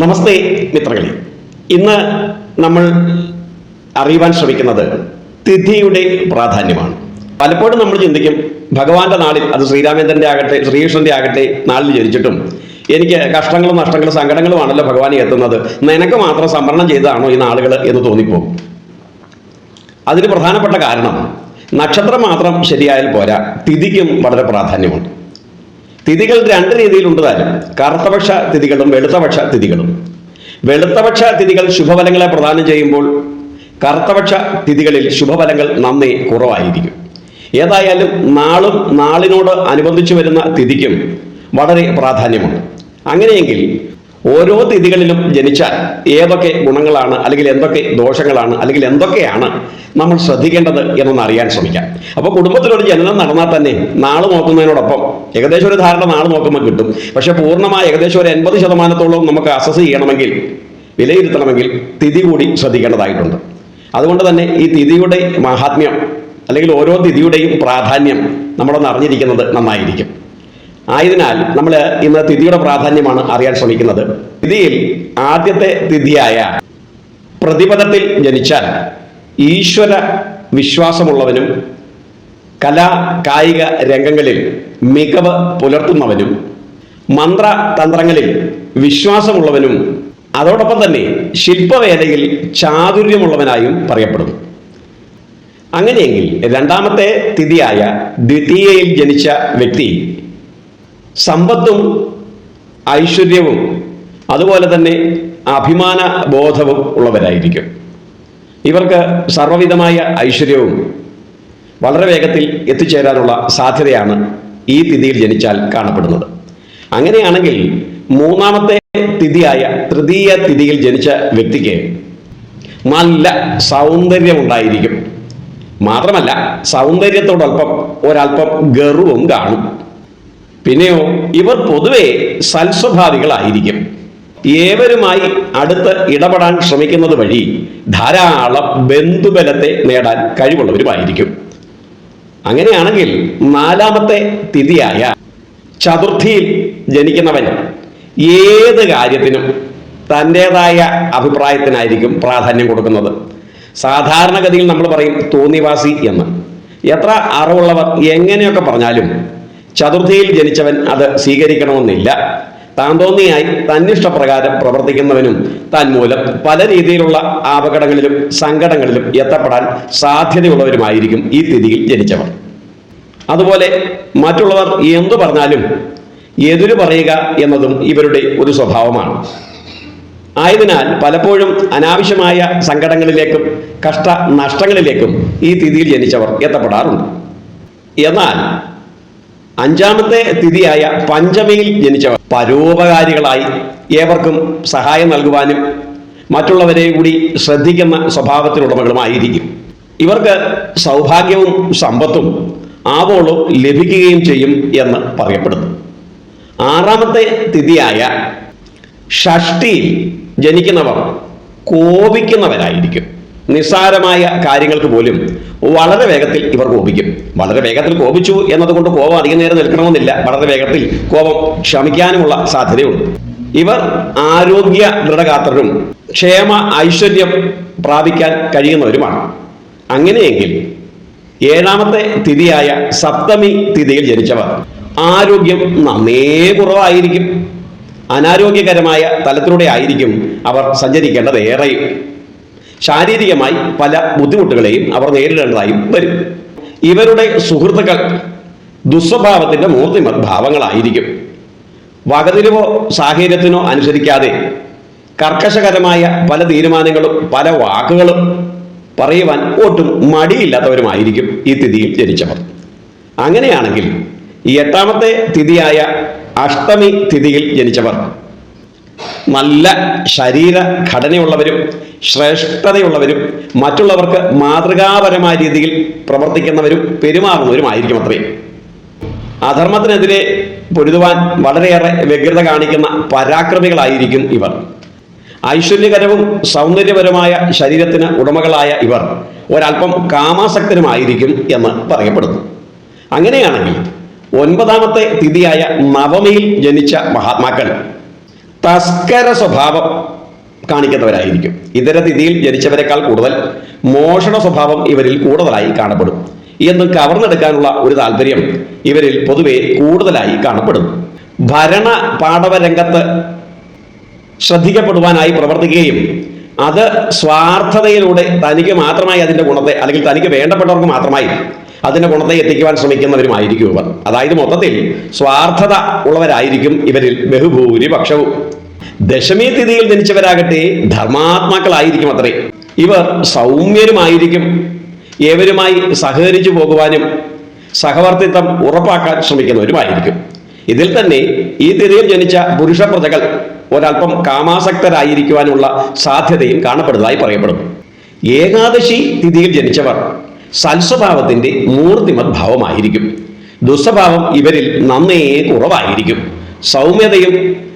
നമസ്തേ മിത്രകളി ഇന്ന് നമ്മൾ അറിയുവാൻ ശ്രമിക്കുന്നത് തിഥിയുടെ പ്രാധാന്യമാണ്. പലപ്പോഴും നമ്മൾ ചിന്തിക്കും ഭഗവാന്റെ നാളിൽ അത് ശ്രീരാമേന്ദ്രന്റെ ആകട്ടെ ശ്രീകൃഷ്ണന്റെ ആകട്ടെ നാളിൽ ജനിച്ചിട്ടും എനിക്ക് കഷ്ടങ്ങളും നഷ്ടങ്ങളും സങ്കടങ്ങളുമാണല്ലോ ഭഗവാനെ എത്തുന്നത്. നിനക്ക് മാത്രം സംവരണം ചെയ്തതാണോ ഈ നാളുകൾ എന്ന് തോന്നിപ്പോകും. അതിന് പ്രധാനപ്പെട്ട കാരണം നക്ഷത്രം മാത്രം ശരിയായാൽ പോരാ തിഥിക്കും വളരെ പ്രാധാന്യമുണ്ട് തിഥികൾ രണ്ട് രീതിയിലുണ്ട് താനും കറുത്തപക്ഷ തിഥികളും വെളുത്തപക്ഷ തിഥികളും. വെളുത്തപക്ഷ തിഥികൾ ശുഭഫലങ്ങളെ പ്രദാനം ചെയ്യുമ്പോൾ കറുത്തപക്ഷ തിഥികളിൽ ശുഭഫലങ്ങൾ നന്നേ കുറവായിരിക്കും. ഏതായാലും നാളും നാളിനോട് അനുബന്ധിച്ചു വരുന്ന തിഥിക്കും വളരെ പ്രാധാന്യമുണ്ട്. അങ്ങനെയെങ്കിൽ ഓരോ തിഥികളിലും ജനിച്ചാൽ ഏതൊക്കെ ഗുണങ്ങളാണ് അല്ലെങ്കിൽ എന്തൊക്കെ ദോഷങ്ങളാണ് അല്ലെങ്കിൽ എന്തൊക്കെയാണ് നമ്മൾ ശ്രദ്ധിക്കേണ്ടത് എന്നൊന്ന് അറിയാൻ ശ്രമിക്കാം. അപ്പോൾ കുടുംബത്തിലൊരു ജനനം നടന്നാൽ തന്നെ നാൾ നോക്കുന്നതിനോടൊപ്പം ഏകദേശം ഒരു ധാരണ നാൾ നോക്കുമ്പോൾ കിട്ടും. പക്ഷെ പൂർണമായ ഏകദേശം ഒരു എൺപത് ശതമാനത്തോളം നമുക്ക് അസസ് ചെയ്യണമെങ്കിൽ വിലയിരുത്തണമെങ്കിൽ തിഥി കൂടി ശ്രദ്ധിക്കേണ്ടതായിട്ടുണ്ട്. അതുകൊണ്ട് തന്നെ ഈ തിഥിയുടെ മഹാത്മ്യം അല്ലെങ്കിൽ ഓരോ തിഥിയുടെയും പ്രാധാന്യം നമ്മളൊന്ന് അറിഞ്ഞിരിക്കുന്നത് നന്നായിരിക്കും. ആയതിനാൽ നമ്മൾ ഇന്ന് തിഥിയുടെ പ്രാധാന്യമാണ് അറിയാൻ ശ്രമിക്കുന്നത്. തിഥിയിൽ ആദ്യത്തെ തിഥിയായ പ്രതിപദത്തിൽ ജനിച്ചാൽ ഈശ്വര വിശ്വാസമുള്ളവനും കലാ കായിക രംഗങ്ങളിൽ മികവ് പുലർത്തുന്നവനും മന്ത്ര തന്ത്രങ്ങളിൽ വിശ്വാസമുള്ളവനും അതോടൊപ്പം തന്നെ ശില്പവേലയിൽ ചാതുര്യമുള്ളവനായും പറയപ്പെടുന്നു. അങ്ങനെയെങ്കിൽ രണ്ടാമത്തെ തിഥിയായ ദ്വിതീയയിൽ ജനിച്ച വ്യക്തി സമ്പത്തും ഐശ്വര്യവും അതുപോലെ തന്നെ അഭിമാന ബോധവും ഉള്ളവരായിരിക്കും. ഇവർക്ക് സർവവിധമായ ഐശ്വര്യവും വളരെ വേഗത്തിൽ എത്തിച്ചേരാനുള്ള സാധ്യതയാണ് ഈ തിഥിയിൽ ജനിച്ചാൽ കാണപ്പെടുന്നത്. അങ്ങനെയാണെങ്കിൽ മൂന്നാമത്തെ തിഥിയായ തൃതീയ തിഥിയിൽ ജനിച്ച വ്യക്തിക്ക് നല്ല സൗന്ദര്യമുണ്ടായിരിക്കും. മാത്രമല്ല സൗന്ദര്യത്തോടൊപ്പം ഒരല്പം ഗർവവും കാണും. പിന്നെയോ ഇവർ പൊതുവെ സൽസ്വഭാവികളായിരിക്കും. ഏവരുമായി അടുത്ത് ഇടപെടാൻ ശ്രമിക്കുന്നത് വഴി ധാരാളം ബന്ധുബലത്തെ നേടാൻ കഴിവുള്ളവരുമായിരിക്കും. അങ്ങനെയാണെങ്കിൽ നാലാമത്തെ തിഥിയായ ചതുർത്ഥിയിൽ ജനിക്കുന്നവൻ ഏത് കാര്യത്തിനും തന്റെതായ അഭിപ്രായത്തിനായിരിക്കും പ്രാധാന്യം കൊടുക്കുന്നത്. സാധാരണഗതിയിൽ നമ്മൾ പറയും തോന്നിവാസി എന്ന്. എത്ര അറിവുള്ളവർ എങ്ങനെയൊക്കെ പറഞ്ഞാലും ചതുർത്ഥിയിൽ ജനിച്ചവൻ അത് സ്വീകരിക്കണമെന്നില്ല. താൻ തോന്നിയായി തന്നിഷ്ടപ്രകാരം പ്രവർത്തിക്കുന്നവനും തന്മൂലം പല രീതിയിലുള്ള അപകടങ്ങളിലും സങ്കടങ്ങളിലും എത്തപ്പെടാൻ സാധ്യതയുള്ളവരുമായിരിക്കും ഈ തിഥിയിൽ ജനിച്ചവർ. അതുപോലെ മറ്റുള്ളവർ എന്തു പറഞ്ഞാലും എതിരു പറയുക എന്നതും ഇവരുടെ ഒരു സ്വഭാവമാണ്. ആയതിനാൽ പലപ്പോഴും അനാവശ്യമായ സങ്കടങ്ങളിലേക്കും കഷ്ട നഷ്ടങ്ങളിലേക്കും ഈ തിഥിയിൽ ജനിച്ചവർ എത്തപ്പെടാറുണ്ട്. എന്നാൽ അഞ്ചാമത്തെ തിഥിയായ പഞ്ചമിയിൽ ജനിച്ചവർ പരോപകാരികളായി ഏവർക്കും സഹായം നൽകുവാനും മറ്റുള്ളവരെ കൂടി ശ്രദ്ധിക്കുന്ന സ്വഭാവത്തിനുടമകളുമായിരിക്കും ഇവർക്ക് സൗഭാഗ്യവും സമ്പത്തും ആവോളം ലഭിക്കുകയും ചെയ്യും എന്ന് പറയപ്പെടുന്നു. ആറാമത്തെ തിഥിയായ ഷഷ്ടിയിൽ ജനിക്കുന്നവർ കോപിക്കുന്നവരായിരിക്കും. നിസ്സാരമായ കാര്യങ്ങൾക്ക് പോലും വളരെ വേഗത്തിൽ ഇവർ കോപിക്കും. വളരെ വേഗത്തിൽ കോപിച്ചു എന്നതുകൊണ്ട് കോപം അധികം നേരം നിൽക്കണമെന്നില്ല. വളരെ വേഗത്തിൽ കോപം ക്ഷമിക്കാനുമുള്ള സാധ്യതയുണ്ട്. ഇവർ ആരോഗ്യ ദൃഢഗാത്രരും ക്ഷേമ ഐശ്വര്യം പ്രാപിക്കാൻ കഴിയുന്നവരുമാണ്. അങ്ങനെയെങ്കിൽ ഏഴാമത്തെ തിഥിയായ സപ്തമി തിഥിയിൽ ജനിച്ചവർ ആരോഗ്യം നന്നേ കുറവായിരിക്കും. അനാരോഗ്യകരമായ തലത്തിലൂടെ ആയിരിക്കും അവർ സഞ്ചരിക്കേണ്ടത് ഏറെയും. ശാരീരികമായി പല ബുദ്ധിമുട്ടുകളെയും അവർ നേരിടേണ്ടതായും വരും. ഇവരുടെ സുഹൃത്തുക്കൾ ദുസ്വഭാവത്തിന്റെ മൂർത്തിമത് ഭാവങ്ങളായിരിക്കും. വകതിരിവോ സാഹചര്യത്തിനോ അനുസരിക്കാതെ കർക്കശകരമായ പല തീരുമാനങ്ങളും പല വാക്കുകളും പറയുവാൻ ഒട്ടും മടിയില്ലാത്തവരുമായിരിക്കും ഈ തിഥിയിൽ ജനിച്ചവർ. അങ്ങനെയാണെങ്കിൽ ഈ എട്ടാമത്തെ തിഥിയായ അഷ്ടമി തിഥിയിൽ ജനിച്ചവർ നല്ല ശരീര ഘടനയുള്ളവരും ശ്രേഷ്ഠതയുള്ളവരും മറ്റുള്ളവർക്ക് മാതൃകാപരമായ രീതിയിൽ പ്രവർത്തിക്കുന്നവരും പെരുമാറുന്നവരുമായിരിക്കും അത്രയും. അധർമ്മത്തിനെതിരെ പൊരുതുവാൻ വളരെയേറെ വ്യഗ്രത കാണിക്കുന്ന പരാക്രമികളായിരിക്കും ഇവർ. ഐശ്വര്യകരവും സൗന്ദര്യപരമായ ശരീരത്തിന് ഉടമകളായ ഇവർ ഒരല്പം കാമാസക്തരുമായിരിക്കും എന്ന് പറയപ്പെടുന്നു. അങ്ങനെയാണെങ്കിൽ ഒൻപതാമത്തെ തിഥിയായ നവമിയിൽ ജനിച്ച മഹാത്മാക്കൾ തസ്കര സ്വഭാവം കാണിക്കുന്നവരായിരിക്കും. ഇതര തിഥിയിൽ ജനിച്ചവരെക്കാൾ കൂടുതൽ മോഷണ സ്വഭാവം ഇവരിൽ കൂടുതലായി കാണപ്പെടും. എന്ന് കവർന്നെടുക്കാനുള്ള ഒരു താല്പര്യം ഇവരിൽ പൊതുവെ കൂടുതലായി കാണപ്പെടുന്നു. ഭരണ പാടവ രംഗത്ത് ശ്രദ്ധിക്കപ്പെടുവാനായി പ്രവർത്തിക്കുകയും അത് സ്വാർത്ഥതയിലൂടെ തനിക്ക് മാത്രമായി അതിന്റെ ഗുണത്തെ അല്ലെങ്കിൽ തനിക്ക് വേണ്ടപ്പെട്ടവർക്ക് മാത്രമായി അതിന്റെ ഗുണത്തെ എത്തിക്കുവാൻ ശ്രമിക്കുന്നവരുമായിരിക്കും ഇവർ. അതായത് മൊത്തത്തിൽ സ്വാർത്ഥത ഉള്ളവരായിരിക്കും ഇവരിൽ ബഹുഭൂരിപക്ഷവും. ദശമി തിഥിയിൽ ജനിച്ചവരാകട്ടെ ധർമാത്മാക്കളായിരിക്കും അത്രേ. ഇവർ സൗമ്യരുമായിരിക്കും. ഏവരുമായി സഹകരിച്ചു പോകുവാനും സഹവർത്തിത്വം ഉറപ്പാക്കാൻ ശ്രമിക്കുന്നവരുമായിരിക്കും. ഇതിൽ തന്നെ ഈ തിഥിയിൽ ജനിച്ച പുരുഷ പ്രജകൾ ഒരല്പം കാമാസക്തരായിരിക്കുവാനുള്ള സാധ്യതയും കാണപ്പെടുന്നതായി പറയപ്പെടുന്നു ഏകാദശി തിഥിയിൽ ജനിച്ചവർ സൽസ്വഭാവത്തിന്റെ മൂർത്തിമത് ഭാവമായിരിക്കും ദുസ്വഭാവം ഇവരിൽ നന്നേ കുറവായിരിക്കും. സൗമ്യതയും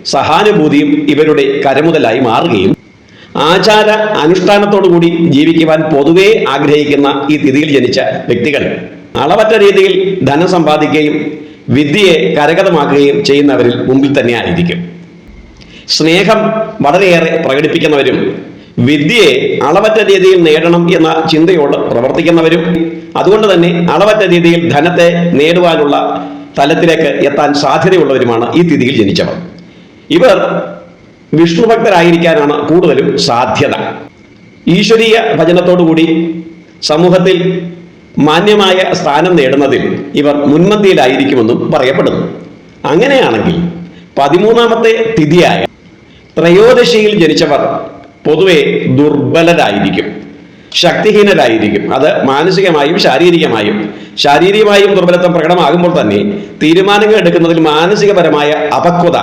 സഹാനുഭൂതിയും ഇവരുടെ കരമുതലായി മാറുകയും ആചാര അനുഷ്ഠാനത്തോടുകൂടി ജീവിക്കുവാൻ പൊതുവേ ആഗ്രഹിക്കുന്ന ഈ തിഥിയിൽ ജനിച്ച വ്യക്തികൾ അളവറ്റ രീതിയിൽ ധനം സമ്പാദിക്കുകയും വിദ്യയെ കരഗതമാക്കുകയും ചെയ്യുന്നവരിൽ മുമ്പിൽ തന്നെ ആയിരിക്കും സ്നേഹം വളരെയേറെ പ്രകടിപ്പിക്കുന്നവരും വിദ്യയെ അളവറ്റ രീതിയിൽ നേടണം എന്ന ചിന്തയോട് പ്രവർത്തിക്കുന്നവരും അതുകൊണ്ട് തന്നെ അളവറ്റ രീതിയിൽ ധനത്തെ നേടുവാനുള്ള തലത്തിലേക്ക് എത്താൻ സാധ്യതയുള്ളവരുമാണ് ഈ തിഥിയിൽ ജനിച്ചവർ. ഇവർ വിഷ്ണു ഭക്തരായിരിക്കാനാണ് കൂടുതലും സാധ്യത. ഈശ്വരീയ ഭജനത്തോടുകൂടി സമൂഹത്തിൽ മാന്യമായ സ്ഥാനം നേടുന്നതിൽ ഇവർ മുൻപന്തിയിലായിരിക്കുമെന്നും പറയപ്പെടുന്നു. അങ്ങനെയാണെങ്കിൽ പതിമൂന്നാമത്തെ തിഥിയായ ത്രയോദശിയിൽ ജനിച്ചവർ പൊതുവെ ദുർബലരായിരിക്കും. ശക്തിഹീനരായിരിക്കും. അത് മാനസികമായും ശാരീരികമായും. ശാരീരികമായും ദുർബലത്വം പ്രകടമാകുമ്പോൾ തന്നെ തീരുമാനങ്ങൾ എടുക്കുന്നതിൽ മാനസികപരമായ അപക്വത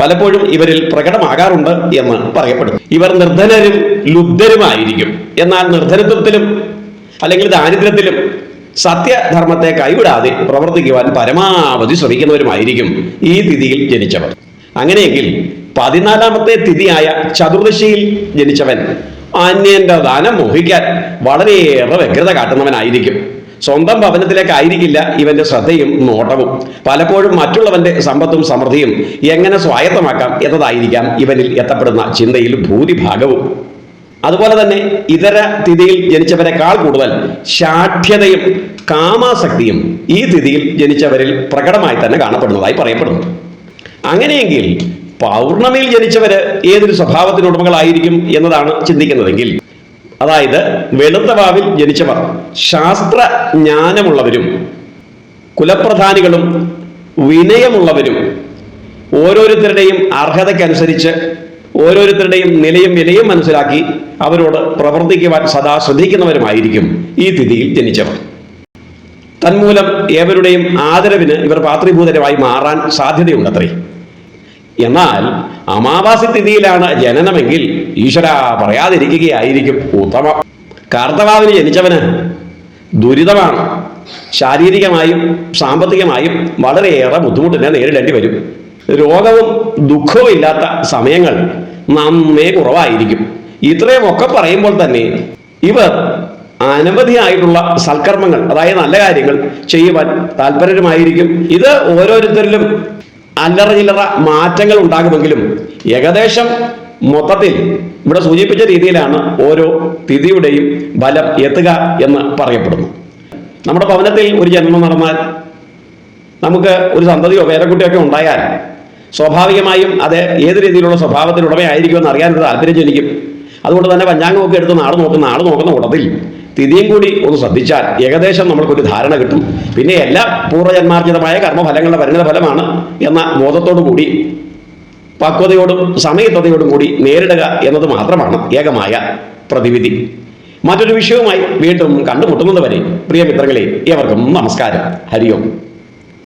പലപ്പോഴും ഇവരിൽ പ്രകടമാകാറുണ്ട് എന്ന് പറയപ്പെടുന്നു. ഇവർ നിർധനരും ലുബ്ധരുമായിരിക്കും. എന്നാൽ നിർധനത്വത്തിലും അല്ലെങ്കിൽ ദാരിദ്ര്യത്തിലും സത്യധർമ്മത്തെ കൈവിടാതെ പ്രവർത്തിക്കുവാൻ പരമാവധി ശ്രമിക്കുന്നവരുമായിരിക്കും ഈ തിഥിയിൽ ജനിച്ചവർ. അങ്ങനെയെങ്കിൽ പതിനാലാമത്തെ തിഥിയായ ചതുർദശിയിൽ ജനിച്ചവൻ അന്യന്റെ ദാനം മോഹിക്കാൻ വളരെയേറെ വ്യഗ്രത കാട്ടുന്നവനായിരിക്കും. സ്വന്തം ഭവനത്തിലേക്കായിരിക്കില്ല ഇവന്റെ ശ്രദ്ധയും നോട്ടവും. പലപ്പോഴും മറ്റുള്ളവന്റെ സമ്പത്തും സമൃദ്ധിയും എങ്ങനെ സ്വായത്തമാക്കാം എന്നതായിരിക്കാം ഇവനിൽ എത്തപ്പെടുന്ന ചിന്തയിൽ ഭൂരിഭാഗവും. അതുപോലെ തന്നെ ഇതര തിഥിയിൽ ജനിച്ചവരെക്കാൾ കൂടുതൽ ശാഠ്യതയും കാമാസക്തിയും ഈ തിഥിയിൽ ജനിച്ചവരിൽ പ്രകടമായി തന്നെ കാണപ്പെടുന്നതായി പറയപ്പെടുന്നു. അങ്ങനെയെങ്കിൽ പൗർണമിയിൽ ജനിച്ചവര് ഏതൊരു സ്വഭാവത്തിനുടമകളായിരിക്കും എന്നതാണ് ചിന്തിക്കുന്നതെങ്കിൽ അതായത് വെളുത്ത വാവിൽ ജനിച്ചവർ ശാസ്ത്ര ജ്ഞാനമുള്ളവരും കുലപ്രധാനികളും വിനയമുള്ളവരും ഓരോരുത്തരുടെയും അർഹതയ്ക്കനുസരിച്ച് ഓരോരുത്തരുടെയും നിലയും വിലയും മനസ്സിലാക്കി അവരോട് പ്രവർത്തിക്കുവാൻ സദാ ശ്രദ്ധിക്കുന്നവരുമായിരിക്കും ഈ തിഥിയിൽ ജനിച്ചവർ. തന്മൂലം ഏവരുടെയും ആദരവിന് ഇവർ പാത്രീഭൂതരമായി മാറാൻ സാധ്യതയുണ്ടത്രേ. എന്നാൽ അമാവാസി തിഥിയിലാണ് ജനനമെങ്കിൽ ഈശ്വര പറയാതിരിക്കുകയായിരിക്കും ഉത്തമം. കാർത്തവാവിന് ജനിച്ചവന് ദുരിതമാണ്. ശാരീരികമായും സാമ്പത്തികമായും വളരെയേറെ ബുദ്ധിമുട്ടിനെ നേരിടേണ്ടി വരും. രോഗവും ദുഃഖവും ഇല്ലാത്ത സമയങ്ങൾ നന്നേ കുറവായിരിക്കും. ഇത്രയും ഒക്കെ പറയുമ്പോൾ തന്നെ ഇവർ അനവധിയായിട്ടുള്ള സൽക്കർമ്മങ്ങൾ അതായത് നല്ല കാര്യങ്ങൾ ചെയ്യുവാൻ താല്പര്യമായിരിക്കും ഇത് ഓരോരുത്തരിലും അല്ലറ ചില്ലറ മാറ്റങ്ങൾ ഉണ്ടാകുമെങ്കിലും ഏകദേശം മൊത്തത്തിൽ ഇവിടെ സൂചിപ്പിച്ച രീതിയിലാണ് ഓരോ തിഥിയുടെയും ബലം എത്തുക എന്ന് പറയപ്പെടുന്നു. നമ്മുടെ ഭവനത്തിൽ ഒരു ജന്മം നടന്നാൽ നമുക്ക് ഒരു സന്തതിയോ പേരക്കുട്ടിയോ ഒക്കെ ഉണ്ടായാൽ സ്വാഭാവികമായും അത് ഏത് രീതിയിലുള്ള സ്വഭാവത്തിനുടമയായിരിക്കുമെന്ന് അറിയാൻ ഒരു താല്പര്യം ജനിക്കും. അതുകൊണ്ട് തന്നെ പഞ്ചാംഗമൊക്കെ എടുത്ത് നാട് നോക്കുന്ന ആൾ നോക്കുന്ന കൂട്ടത്തിൽ തിഥിയും കൂടി ഒന്ന് ശ്രദ്ധിച്ചാൽ ഏകദേശം നമ്മൾക്കൊരു ധാരണ കിട്ടും. പിന്നെ എല്ലാ പൂർവജന്മാർജിതമായ കർമ്മഫലങ്ങളുടെ പരിണിത ഫലമാണ് എന്ന ബോധത്തോടു കൂടി പക്വതയോടും സമയത്തതയോടും കൂടി നേരിടുക എന്നത് മാത്രമാണ് ഏകമായ പ്രതിവിധി. മറ്റൊരു വിഷയവുമായി വീണ്ടും കണ്ടുമുട്ടുന്നത് വരെ പ്രിയ മിത്രങ്ങളെ ഏവർക്കും നമസ്കാരം. ഹരിയോം.